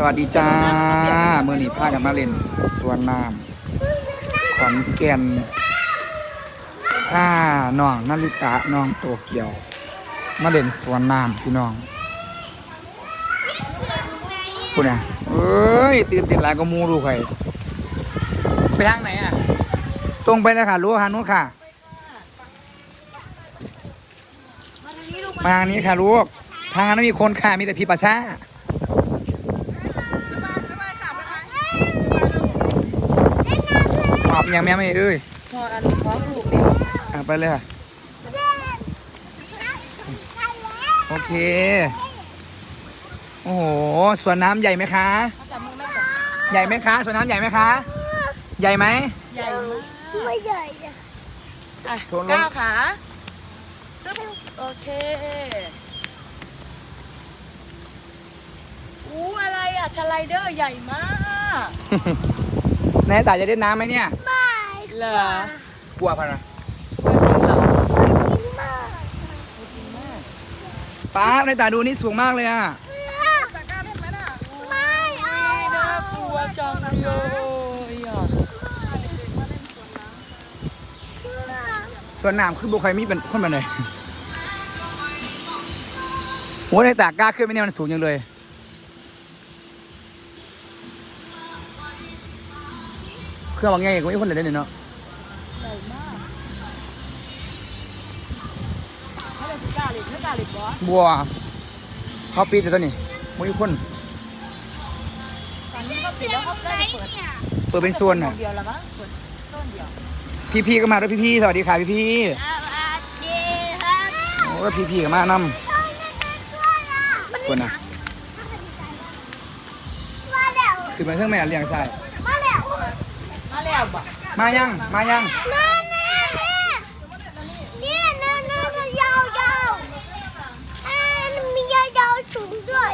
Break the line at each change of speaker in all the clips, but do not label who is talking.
สวัสดีจ้าเมื่อนี้พากันมาเล่นสวนน้ำขอนแก่นผ้าน้องนาริตะน้องโตเกียว มาเล่นสวนน้ำพี่น้องคุณอะเอ้ยตื่นเต้นหลายก็มูดูใครไปทางไหนอะ ตรงไปนะค่ะรู้ทางนู้นค่ะ มาทางนี้ค่ะลูก ทางนั้นไม่มีคนค่ะมีแต่พี่ประชาตอบ ยังแม่ไม่เอ้ย
พออันพร้อมลูกนี่
อะไปเลยค่ะโอเค โอ้โหสวนน้ำใหญ่ไหมคะ
เขาจับมือแม่ก่อน
ใหญ่ไหมคะสวนน้ำใหญ่ไหมคะ ใหญ่ไหม
ใหญ่มาก
ไม่ใหญ่อะ
อะ
โทนลง
ก้าวขาตึ๊บโอเคอู้อะไรอะสไลเดอร์ใหญ่มาก
นายตาจะเล่นน้ำไหมเนี่ย
ไม่
เหรอก
ลัวพะนะ
จริงเหรอ
กินมาก
ป้านายตาดูนี่สูงมากเลยอะ
จะกล้าเล่นไหมน่ะ
ไม่เอา
ไม่น่ากลัวจังเลยอะ
สวนน้ำคือบุคคลมีเป็นคนแบบไหนโหนายตากล้าขึ้นไหมเนี่ยมันสูงจังเลย เครื่องบางอย่างก็มีคนเล่นเลยเนาะ
ใหญ่มากถ้าเป็นกล้าเล่นไม่กล้าเล่นบอส
บัวเขาปีดแต่ตัวนี้มีคน
ตอนนี้ก็ปิดแล้วเขาได้เปิด
เนี่ย
เปิดเป็นส่วนอะ
เดียวแล้วมั้งเปิดต้นเดียว
พี่ๆก็มาด้วยพี่ๆสวัสดีค่ะพี่
สวัสดีครับ
ๆโอ้ก็พี่ๆก็มานำคนน่ะ
มาแล้ว
คือมาเครื่องแม่เลี้ยงใช่
มาแล้ว
มาแล้วบ่
มายัง มายัง
มาแล้วเนี่นี่ยเนี่นี่ยยาวยาวอ้ยมียาวยาวสูงด้วย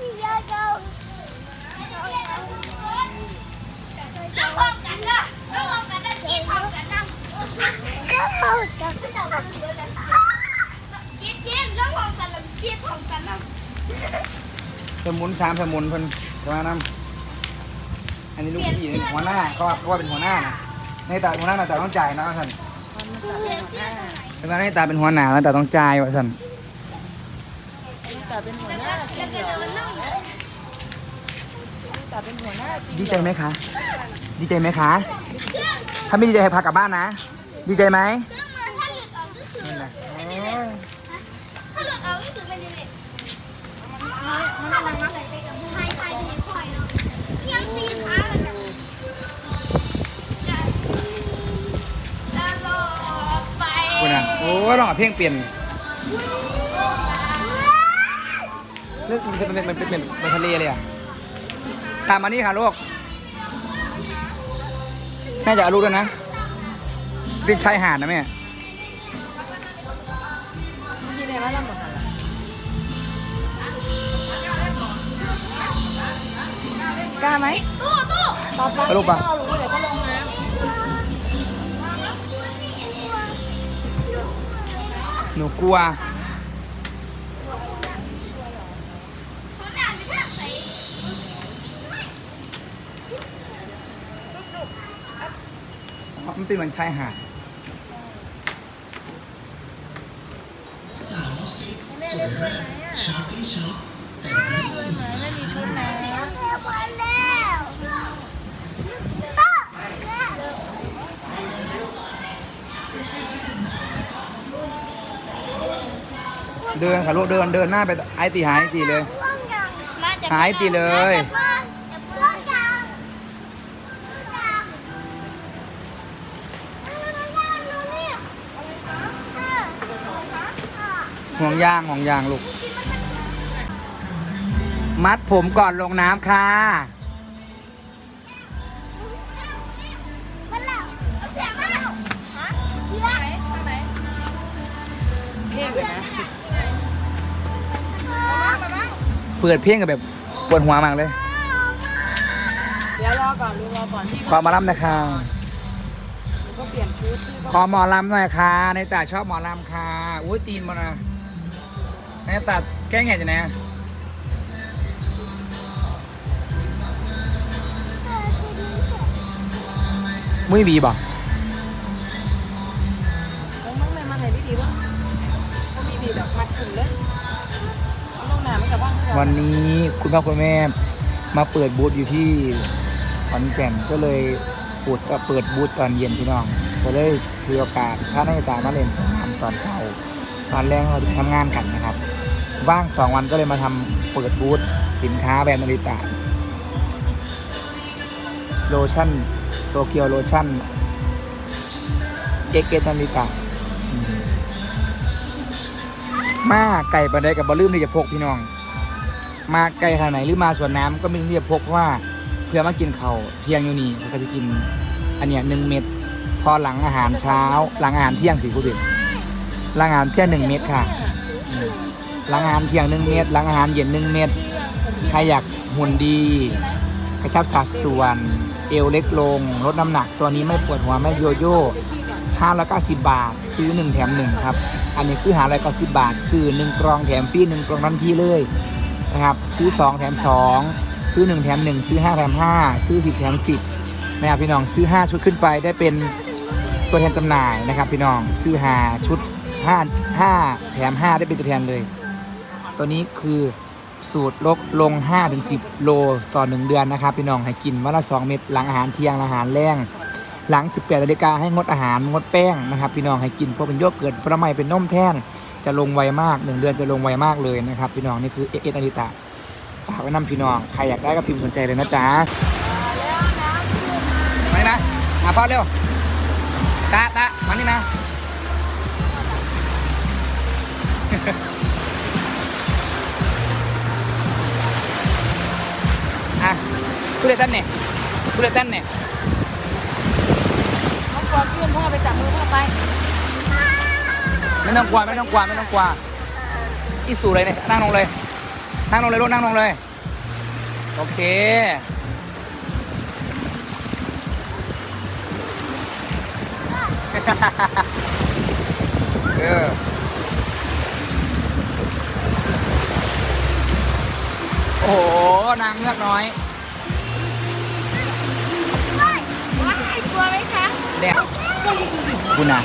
มียาวยาวแล้วพร้อมกันนะแล้วพร้อมกันนะกินพร้อมกันนะแล้วพร้อมกันกินกินแล้วพร้อมกันแล้วกินพร้อมกันนะ
สมุนสามสมุนเพิ่นมานำ อันนี้ลูกพี่นี่หัวหน้าเขาว่าเขาว่าเป็นหัวหน้านะในตาหัวหน้าในตาต้องจ่ายนะว่าสัน
มันจะเป็นหัวหน้า
เวลาในตาเป็นหัวหน้าแล้วตาต้องจ่ายว่าสัน
แต่เป็นหัวหน้าจริงเหรอแต่เป็นหัวหน้าจริง
ดีใจไหมคะ ดีใจไหมคะ ถ้าไม่ดีใจให้พากลับบ้านนะ ดีใจไหม
ถ้าหลุดออกก็คือ
นี่นะ
ถ้าหลุดออกก็คือเป็นยังไงมันอะไรนะไทยไทยดีคอยเนาะ ยังตีขาเลยนะจะรอไป
คุณอะโอ้ร้อเพลงเปลี่ยนเรื่องมันเป็นมันเป็นเป็นเป็นทะเลเลยอะตามมานี่ค่ะลูกแม่จะเอาลูกด้วยนะเป็นชายหาดนะแม่
ยี่แม่ว่าลำบาก กล้าไหมตู้ตู้ต่อไป
เอาลูกปะ
เอาลูกเดี๋ยวก็ลงน้
หนูกลัว มันเป็นเหมือนชายหาดำ
แม่เล่นด้วยไหมอะด้วยไหมไม่มีชุดนะ
มาแล้ว
เดินค่ะลูกเดินเดินหน้าไปไอตีหายไอตีเลยหายตีเลยห่วงยางห่วงยางลูก มัดผมก่อนลงน้ำค่ะ
เพ่งเลยนะ
เปิดเพลงกับแบบปวดหัวมากเลย
เดี๋ยวรอก่อนลูกรอก่อนที่
ขอหมาลำหนะคะ
ก็เปลี่ยนชุดที่
ขอหมอลำหน่อยค่ะ ในตาชอบหมอลำค่ะ อุ้ยตีนมานะในตาแก้งไงจะไหน มุ้ยบีบ่
แล้วมึงเลยมาไหนดีๆวะก็มีดีแบบมัดถึงเลยเอาลงน้ำไม่กับว่าง
วันนี้คุณพ่อคุณแม่มาเปิดบูธอยู่ที่ขอนแก่นก็เลยปูดก็เปิดบูธตอนเย็นพี่น้อง ก็เลยถือโอกาสถ้าในตามาเล่นสงกรานต์ตอนเช้าตอนแรกเราทำงานกันนะครับ ว่างสองวันก็เลยมาทำเปิดบูธสินค้าแบรนด์นาริตะโลชั่น โตเกียวโลชั่นเกเกตนาริตะมาไก่ประเดกับบอลลืมที่จะพกพี่น้อง มาไกลขนาดไหนหรือมาสวนน้ำก็ไม่ต้องที่จะพกเพราะว่าเพื่อมากินเขาวเที่ยงอยู่นี่เราก็จะกิน อันเนี้ยหนึ่งเม็ดพอหลังอาหารเช้า หลังอาหารเที่ยงสิคุณดิหลังอาหารเที่ยงหนึ่งเม็ดค่ะ หลังอาหารเที่ยงหนึ่งเม็ดหลังอาหารเย็นหนึ่งเม็ดใครอยากหุ่นดีกระชับสัดส่วน เอวเล็กลง ลดน้ำหนักตัวนี้ไม่ปวดหัวไม่โยโย่ห้าร้อยเก้าสิบบาท ซื้อหนึ่งแถมหนึ่งครับ อันนี้คือหาร้อยเก้าสิบบาท ซื้อหนึ่งกรองแถมฟรีหนึ่งกรองทันทีเลยนะครับ ซื้อ 2 แถม 2 ซื้อ 1 แถม 1 ซื้อ 5 แถม 5 ซื้อ 10 แถม 10นะครับพี่น้องซื้อ 5 ชุดขึ้นไปได้เป็นตัวแทนจำหน่ายนะครับพี่น้องซื้อ5ชุด5 5แถม 5 ได้เป็นตัวแทนเลย ตัวนี้คือ สูตรลดลง 5-10 โลต่อ 1 เดือนนะครับ พี่น้องให้กินวันละ 2 เม็ดหลังอาหารเที่ยงอาหารแรงหลัง 18นาฬิกาให้งดอาหารงดแป้งนะครับ พี่น้องให้กินเพราะเป็นโยเกิร์ตผลไม้เป็นนมแท่งจะลงไวมาก 1 เดือนจะลงไวมากเลยนะครับ พี่น้องนี่คือเอเอนาริตะฝากไว้นำพี่น้องใครอยากได้ก็พิมพ์สนใจเลยนะจ๊ะมานี่นะมาพ่อเร็วตาตามานี่นะอะ คุณเลตันเนี่ยคุณเลตันเนี่ย
น้องกวางเพื่อนพ่อไปจับมือพ่อไป
ไม่ต้องกลัวไม่ต้องกลัวไม่ต้องกลัวอีสูเลยเนี่ยนั่งลงเลย นั่งลงเลยลูกนั่งลงเลย โอเคเออโอ้โหนางเงือกน้อย
มคะ
แดดคุณน่ะ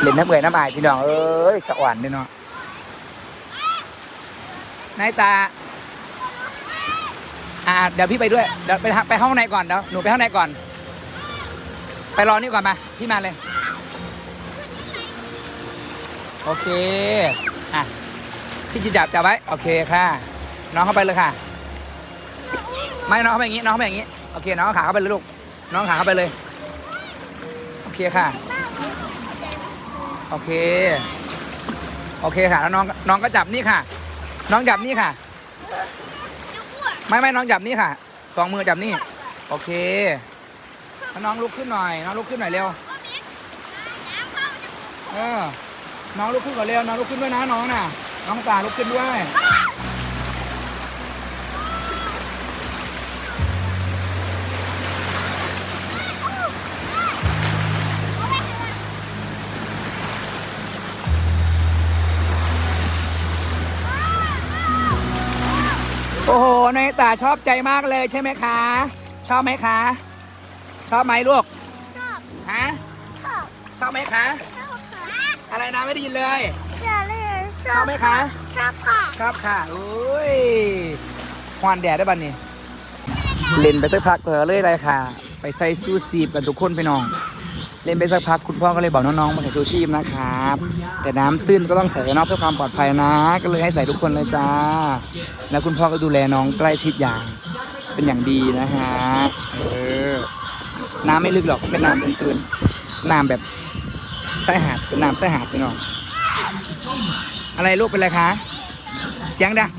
เล่นน้ำเบื่อน้ำอายพี่น้องเอ้ยสวรรค์ด้วยเนาะนายตา อ่า เดี๋ยวพี่ไปด้วย เดี๋ยวไปไปห้องในก่อนเดี๋ยวหนูไปห้องในก่อน ไปรอนี่ก่อนมา พี่มาเลย โอเค อะ พี่จิจับจับไว้ โอเคค่ะ น้องเข้าไปเลยค่ะ ไม่น้องเข้าไปอย่างนี้ น้องเข้าไปอย่างนี้ โอเค น้องขาเข้าไปเลยลูก น้องขาเข้าไปเลย เคค่ะ โอเค โอเคค่ะ แล้วน้องน้องก็จับนี่ค่ะ น้องจับนี่ค่ะ ไม่ไม่น้องจับนี่ค่ะ สองมือจับนี่ โอเคแล้วน้องลุกขึ้นหน่อย น้องลุกขึ้นหน่อยเร็ว เออ น้องลุกขึ้นก่อนเร็ว น้องลุกขึ้นด้วยนะน้องน่ะ น้องตาลุกขึ้นด้วย โอ้โหนายตาชอบใจมากเลยใช่ไหมคะ ชอบไหมคะ ชอบไหมลูก
ชอบ
ฮะ
ชอบ
ชอบไหมคะ
ชอบค่ะ
อะไรนะไม่ได้ยินเลย
อย่าเล่นช
ช
อ
อ
บบ
ไหมคะ
ชอบค่ะ
ชอบค่ะอุ้ยควันแดดได้บันนี่เล่นไปสักพักเออเลยเลยค่ะ ไปใส่ซูซีบกันทุกคนไปน้อง เล่นไปสักพักคุณพ่อก็เลยบอกน้องๆมาใส่ชูชีพนะครับ แต่น้ำตื้นก็ต้องใส่นอกเพื่อความปลอดภัยนะ ก็เลยให้ใส่ทุกคนเลยจ้า แล้วคุณพ่อก็ดูแลน้องใกล้ชิดอย่าง เป็นอย่างดีนะฮะเออน้ำไม่ลึกหรอกเป็นน้ำตื้นๆน้ำแบบใส่หาดเป็นน้ำใส่หาดไปน้องอะไรลูกเป็นไรคะเสียงดัง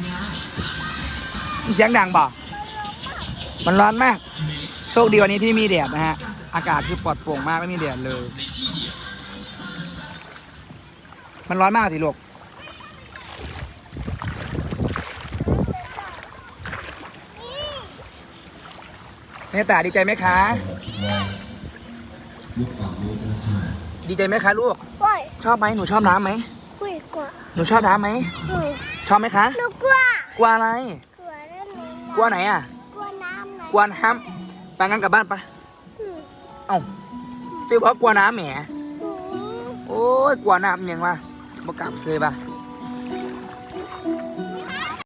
เสียงดังบ่มันร้อนมาก คดีวันนี้ที่มีแดดนะฮะ อากาศคือปลอดโปร่งมากไม่มีแดดเลย มันร้อนมากสิลูกเนตาดีใจไหมคะ ดีใจไหมคะลูก
โอ้ย
ชอบไหมหนูชอบน้ำไหม
กลัวกลัว
หนูชอบน้ำไหม
กลัว
ชอบไหมคะ
หนูกลัว
กลัวอะไร
กลัวเรื่องนี้
กลัวไหนอะ
กลัวน้ำไหน
กลัวน้ำ ไปงั้นกลับบ้านไปะ
อืม
เอ้าซื้อเพราะกลัวน้ำแหม
อืม
โอ้ยกลัวน้ำยังวะบ่กลับซื้อปะ
อ